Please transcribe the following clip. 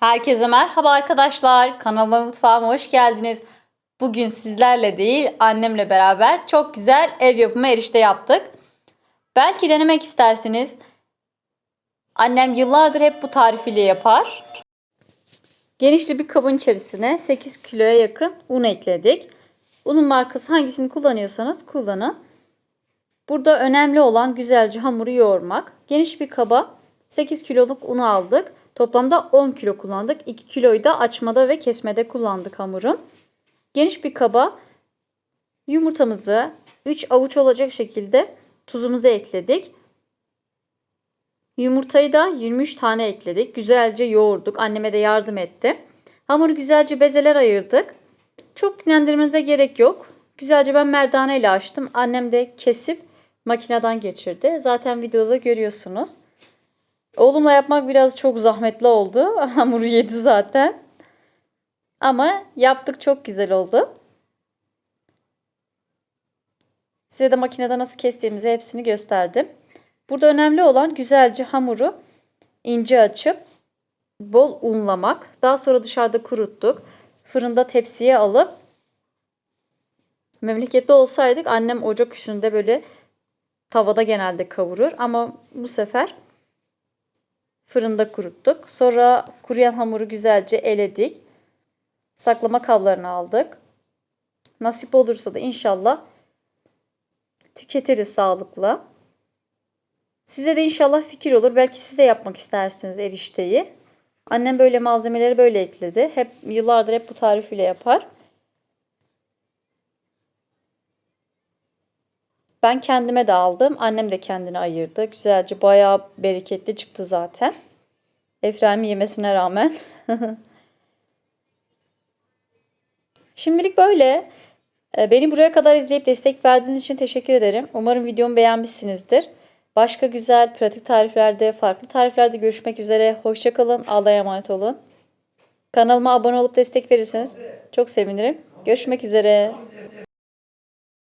Herkese merhaba arkadaşlar. Kanalıma mutfağıma hoş geldiniz. Bugün sizlerle değil annemle beraber çok güzel ev yapımı erişte yaptık. Belki denemek istersiniz. Annem yıllardır hep bu tarifiyle yapar. Genişli bir kabın içerisine 8 kiloya yakın un ekledik. Unun markası hangisini kullanıyorsanız kullanın. Burada önemli olan güzelce hamuru yoğurmak. Geniş bir kaba 8 kiloluk un aldık. Toplamda 10 kilo kullandık. 2 kiloyu da açmada ve kesmede kullandık hamurun. Geniş bir kaba yumurtamızı 3 avuç olacak şekilde tuzumuzu ekledik. Yumurtayı da 23 tane ekledik. Güzelce yoğurduk. Anneme de yardım etti. Hamuru güzelce bezeler ayırdık. Çok dinlendirmenize gerek yok. Güzelce ben merdane ile açtım. Annem de kesip makineden geçirdi. Zaten videoda görüyorsunuz. Oğlumla yapmak biraz çok zahmetli oldu. Hamuru yedi zaten. Ama yaptık çok güzel oldu. Size de makinede nasıl kestiğimizi hepsini gösterdim. Burada önemli olan güzelce hamuru ince açıp bol unlamak. Daha sonra dışarıda kuruttuk. Fırında tepsiye alıp memlekette olsaydık annem ocak üstünde böyle tavada genelde kavurur ama bu sefer fırında kuruttuk. Sonra kuruyan hamuru güzelce eledik. Saklama kablarını aldık. Nasip olursa da inşallah tüketiriz sağlıklı. Size de inşallah fikir olur. Belki siz de yapmak istersiniz erişteyi. Annem böyle malzemeleri böyle ekledi. Hep yıllardır hep bu tarifiyle yapar. Ben kendime de aldım. Annem de kendine ayırdı. Güzelce bayağı bereketli çıktı zaten. Efraim yemesine rağmen. Şimdilik böyle. Ee, Beni buraya kadar izleyip destek verdiğiniz için teşekkür ederim. Umarım videomu beğenmişsinizdir. Başka güzel, pratik tariflerde, farklı tariflerde görüşmek üzere. Hoşçakalın. Allah'a emanet olun. Kanalıma abone olup destek verirseniz çok sevinirim. Görüşmek üzere.